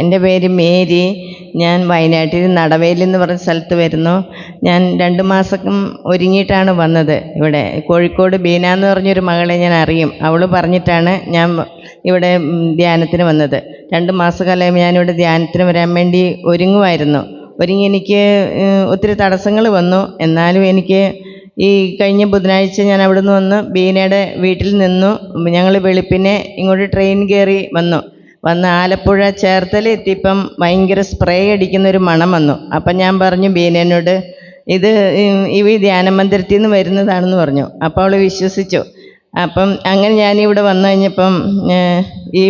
എന്റെ പേര് മേരി. ഞാൻ വയനാട്ടിൽ നടവേലി എന്ന് പറഞ്ഞ സ്ഥലത്ത് വരുന്നു. ഞാൻ രണ്ട് മാസം ഒരുങ്ങിയിട്ടാണ് വന്നത് ഇവിടെ. കോഴിക്കോട് ബീന എന്ന് പറഞ്ഞൊരു മകളെ ഞാൻ അറിയും. അവൾ പറഞ്ഞിട്ടാണ് ഞാൻ ഇവിടെ ധ്യാനത്തിന് വന്നത്. രണ്ട് മാസക്കാലം ഞാനിവിടെ ധ്യാനത്തിന് വരാൻ വേണ്ടി ഒരുങ്ങുമായിരുന്നു. ഒരുങ്ങി എനിക്ക് ഒത്തിരി തടസ്സങ്ങൾ വന്നു. എന്നാലും എനിക്ക് ഈ കഴിഞ്ഞ ബുധനാഴ്ച ഞാൻ അവിടുന്ന് വന്ന് ബീനയുടെ വീട്ടിൽ നിന്നു. ഞങ്ങൾ വെളുപ്പിനെ ഇങ്ങോട്ട് ട്രെയിൻ കയറി വന്നു. വന്ന് ആലപ്പുഴ ചേർത്തല എത്തിയപ്പം ഭയങ്കര സ്പ്രേ അടിക്കുന്ന ഒരു മണം വന്നു. അപ്പം ഞാൻ പറഞ്ഞു ബീനനോട് ഇത് ഈ ധ്യാന മന്ദിരത്തിൽ നിന്ന് വരുന്നതാണെന്ന് പറഞ്ഞു. അപ്പോൾ അവൾ വിശ്വസിച്ചു. അപ്പം അങ്ങനെ ഞാനിവിടെ വന്നു കഴിഞ്ഞപ്പം ഈ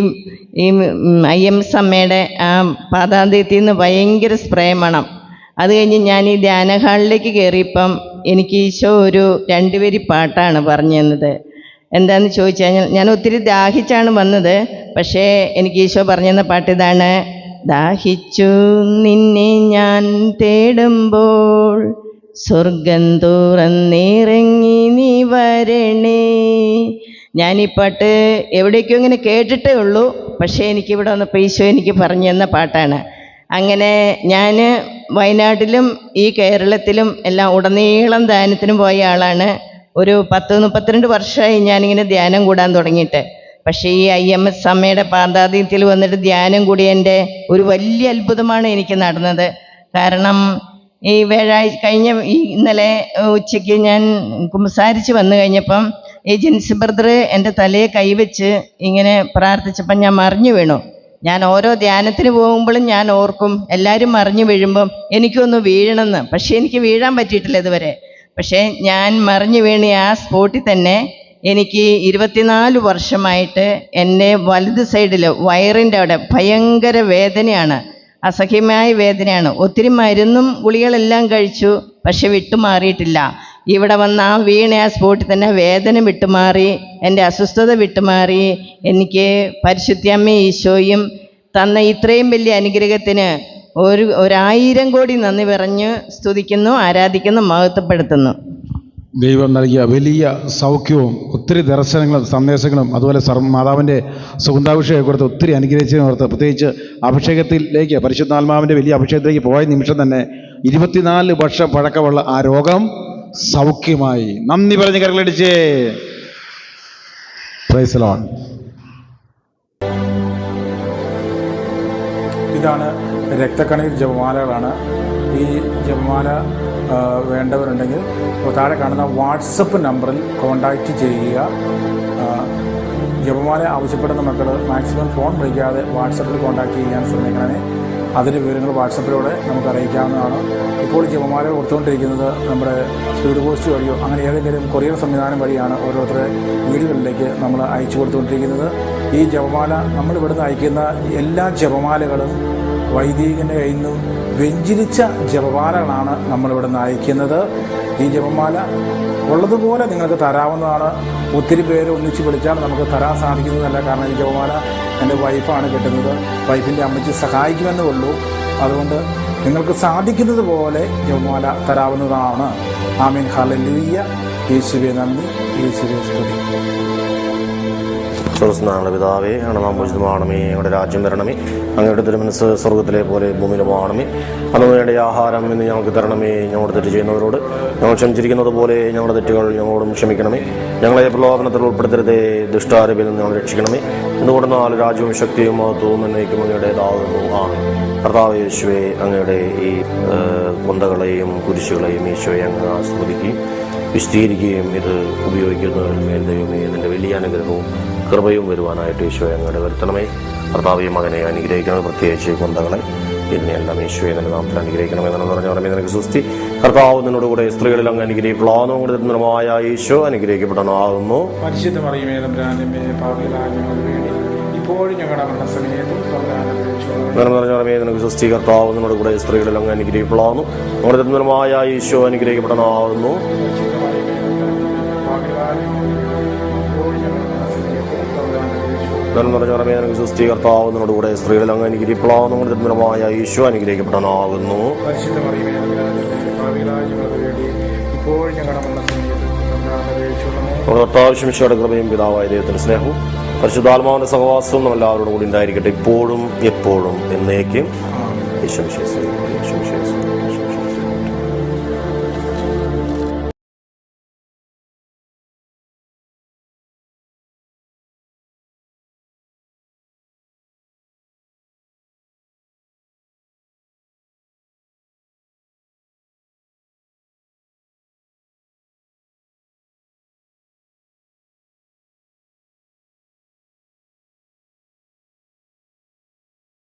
ഈ ഐ എം എസ് അമ്മയുടെ ആ പാതാന്ത്യത്തിൽ നിന്ന് ഭയങ്കര സ്പ്രേ മണം. അത് കഴിഞ്ഞ് ഞാൻ ഈ ധ്യാന ഹാളിലേക്ക് കയറിയപ്പം എനിക്ക് ഈശോ ഒരു രണ്ടുപേരി പാട്ടാണ് പറഞ്ഞു തന്നത്. എന്താണെന്ന് ചോദിച്ചു കഴിഞ്ഞാൽ ഞാൻ ഒത്തിരി ദാഹിച്ചാണ് വന്നത്. പക്ഷേ എനിക്ക് ഈശോ പറഞ്ഞു തന്ന പാട്ട് ഇതാണ് ദാഹിച്ചു നിന്നെ ഞാൻ തേടുമ്പോൾ സ്വർഗം തുറന്നിറങ്ങി നീ വരണേ. ഞാൻ ഈ പാട്ട് എവിടേക്കോ ഇങ്ങനെ കേട്ടിട്ടേ ഉള്ളൂ പക്ഷേ എനിക്കിവിടെ വന്നപ്പോൾ ഈശോ എനിക്ക് പറഞ്ഞു തന്ന പാട്ടാണ്. അങ്ങനെ ഞാൻ വയനാട്ടിലും ഈ കേരളത്തിലും എല്ലാം ഉടനീളം ധ്യാനത്തിന് പോയ ആളാണ്. ഒരു പത്ത് മുപ്പത്തിരണ്ട് വർഷമായി ഞാനിങ്ങനെ ധ്യാനം കൂടാൻ തുടങ്ങിയിട്ട്. പക്ഷേ ഈ ഐ എം എസ് അമ്മയുടെ പാതാതീയത്തിൽ വന്നിട്ട് ധ്യാനം കൂടി കൂടിയതിന്റെ ഒരു വലിയ അത്ഭുതമാണ് എനിക്ക് നടന്നത്. കാരണം ഈ വ്യാഴാഴ്ച കഴിഞ്ഞ ഇന്നലെ ഉച്ചയ്ക്ക് ഞാൻ കുമ്പസാരിച്ച് വന്നു കഴിഞ്ഞപ്പം ഈ ജിൻസ് ബ്രദർ എന്റെ തലയെ കൈവച്ച് ഇങ്ങനെ പ്രാർത്ഥിച്ചപ്പം ഞാൻ മറിഞ്ഞു വീണു. ഞാൻ ഓരോ ധ്യാനത്തിന് പോകുമ്പോഴും ഞാൻ ഓർക്കും എല്ലാവരും മറിഞ്ഞു വീഴുമ്പം എനിക്കൊന്ന് വീഴണമെന്ന്. പക്ഷേ എനിക്ക് വീഴാൻ പറ്റിയിട്ടില്ല ഇതുവരെ. പക്ഷേ ഞാൻ മറിഞ്ഞു വീണ ആ സ്പോട്ടിൽ തന്നെ എനിക്ക് ഇരുപത്തിനാല് വർഷമായിട്ട് എന്റെ വലത് സൈഡിൽ വയറിന്റെ അവിടെ ഭയങ്കര വേദനയാണ് അസഹ്യമായ വേദനയാണ്. ഒത്തിരി മരുന്നും ഗുളികളെല്ലാം കഴിച്ചു പക്ഷെ വിട്ടുമാറിയിട്ടില്ല. ഇവിടെ വന്ന് ആ വീണ ആ സ്പോട്ടിൽ തന്നെ വേദന വിട്ടുമാറി എന്റെ അസ്വസ്ഥത വിട്ടുമാറി. എനിക്ക് പരിശുദ്ധിയമ്മ ഈശോയും തന്ന ഇത്രയും വലിയ അനുഗ്രഹത്തിന് ഒരു ഒരായിരം കോടി നന്ദി പറഞ്ഞ് സ്തുതിക്കുന്നു ആരാധിക്കുന്നു മഹത്വപ്പെടുത്തുന്നു. ദൈവം നൽകിയ വലിയ സൗഖ്യവും ഒത്തിരി ദർശനങ്ങളും സന്ദേശങ്ങളും അതുപോലെ സർ മാതാവിന്റെ സുഗന്ധാഭിഷേകം കൊടുത്ത് ഒത്തിരി അനുഗ്രഹിച്ചതിനെ ഓർത്ത് പ്രത്യേകിച്ച് അഭിഷേകത്തിലേക്ക് പരിശുദ്ധാത്മാവിന്റെ വലിയ അഭിഷേകത്തിലേക്ക് പോയ നിമിഷം തന്നെ ഇരുപത്തിനാല് വർഷം പഴക്കമുള്ള ആ രോഗം സൗഖ്യമായി. നന്ദി പറഞ്ഞ് കരകളടിച്ചേ പ്രൈസലോൺ ഇതാണ് രക്തക്കണീർ ജപമാലകളാണ്. ഈ ജപമാല വേണ്ടവരുണ്ടെങ്കിൽ താഴെ കാണുന്ന വാട്സപ്പ് നമ്പറിൽ കോൺടാക്റ്റ് ചെയ്യുക. ജപമാല ആവശ്യപ്പെടുന്ന മക്കൾ മാക്സിമം ഫോൺ വിളിക്കാതെ വാട്സപ്പിൽ കോൺടാക്റ്റ് ചെയ്യാൻ ശ്രമിക്കണമേ. അതിന്റെ വിവരങ്ങൾ വാട്സപ്പിലൂടെ നമുക്ക് അറിയിക്കാവുന്നതാണ്. ഇപ്പോൾ ജപമാല കൊടുത്തുകൊണ്ടിരിക്കുന്നത് നമ്മുടെ സ്പീഡ് പോസ്റ്റ് വഴിയോ അങ്ങനെ ഏതെങ്കിലും കൊറിയർ സംവിധാനം വഴിയാണ് ഓരോരുത്തരുടെ വീടുകളിലേക്ക് നമ്മൾ അയച്ചു കൊടുത്തുകൊണ്ടിരിക്കുന്നത്. ഈ ജപമാല നമ്മൾ ഇവിടുന്ന് അയക്കുന്ന എല്ലാ ജപമാലകളും വൈദികന്റെ കയ്യിൽ നിന്നും വെഞ്ചിരിച്ച ജപമാലകളാണ് നമ്മളിവിടെ നിന്ന് അയക്കുന്നത് ഈ ജപമാല ഉള്ളതുപോലെ നിങ്ങൾക്ക് തരാവുന്നതാണ്. ഒത്തിരി പേര് ഒന്നിച്ച് വിളിച്ചാൽ നമുക്ക് തരാൻ സാധിക്കുന്നതല്ല. കാരണം ഈ ജപമാല എന്റെ വൈഫാണ് കിട്ടുന്നത്. വൈഫിന്റെ അമ്മച്ചി സഹായിക്കുമെന്നേ ഉള്ളൂ. അതുകൊണ്ട് നിങ്ങൾക്ക് സാധിക്കുന്നത് പോലെ ജപമാല തരാവുന്നതാണ്. ആമീൻ. ഹലലൂയ്യ യേശുവെ നന്ദി. യേശുവെ സ്തുതി. സ്വർസ്നാള പിതാവേ ആണ് നാം പൂജിതമാണമേ ഞങ്ങളുടെ രാജ്യം വരണമേ അങ്ങയുടെ തിരുമനസ് സ്വർഗത്തിലെ പോലെ ഭൂമിയിലുമാണമേ അന്ന് വേണ്ട ആഹാരം എന്ന് ഞങ്ങൾക്ക് തരണമേ ഞങ്ങളോട് തെറ്റ് ചെയ്യുന്നവരോട്. ഞങ്ങൾ ക്ഷമിച്ചിരിക്കുന്നത് പോലെ ഞങ്ങളുടെ തെറ്റുകൾ ഞങ്ങളോടും ക്ഷമിക്കണമേ. ഞങ്ങളെ പ്രലോഭനത്തിൽ ഉൾപ്പെടുത്തരുതേ ദുഷ്ടാരൂപിൽ നിന്ന് ഞങ്ങൾ രക്ഷിക്കണമേ. എന്തുകൊണ്ട് നാല് രാജ്യവും ശക്തിയും മഹത്വവും എന്നേക്കും അങ്ങയുടേതാകുന്നു. ആണ് കർത്താവ് യേശുവെ അങ്ങയുടെ ഈ കുന്തകളെയും കുരിശുകളെയും യേശുവെ അങ്ങ് ആസ്വദിക്കുകയും വിശദീകരിക്കുകയും ഇത് ഉപയോഗിക്കുന്നവരിൽ മേൽ ദൈവമേ നിന്റെ വലിയ അനുഗ്രഹവും കൃപയും വരുവാനായിട്ട് ഈശോ ഞങ്ങളുടെ വരുത്തണമേ. കർത്താവ് മകനെ അനുഗ്രഹിക്കണം പ്രത്യേകിച്ച് കൊന്തകളെ ഇതിനെല്ലാം ഈശോയെ നിന്റെ നാമത്തിൽ അനുഗ്രഹിക്കണമെന്നാണ് പറഞ്ഞു പറഞ്ഞേ നിനക്ക് സുസ്തി കർത്താവ് നിന്നോട് കൂടെ സ്ത്രീകളിൽ അങ്ങ് അനുഗ്രഹിക്കപ്പെടാവുന്നു കൂടെ നിർമ്മമായ ഈശോ അനുഗ്രഹിക്കപ്പെടണമാകുന്നു. പരിശുദ്ധ മറിയമേ പാപികളായ വേണ്ടി ഇപ്പോഴും ഞങ്ങളുടെ മരണസമയത്തും നിനക്ക് സുസ്തി കർത്താവ് നിന്നോട് കൂടെ സ്ത്രീകളിൽ അങ്ങ് അനുഗ്രഹിക്കപ്പെടാവുന്നു നമ്മുടെ നിർമ്മമായ ഈശോ അനുഗ്രഹിക്കപ്പെടണമാകുന്നു. നിറഞ്ഞ ഉടമേ നിനക്ക് സുസ്തി കർത്താവ് നിന്നോട് കൂടെ സ്ത്രീകളിൽ അങ്ങ് അനുഗ്രഹിക്കപ്പെടാവുന്നു നിർമ്മലമായ ഈശോ അനുഗ്രഹിക്കപ്പെടാനാകുന്നു കർത്താവശ്യമിശയുടെ കൃപയും പിതാവായ ദൈവത്തിന്റെ സ്നേഹവും പരിശുദ്ധാത്മാവിന്റെ സഹവാസവും നമ്മൾ എല്ലാവരോടും കൂടി ഉണ്ടായിരിക്കട്ടെ ഇപ്പോഴും എപ്പോഴും എന്നേക്കും.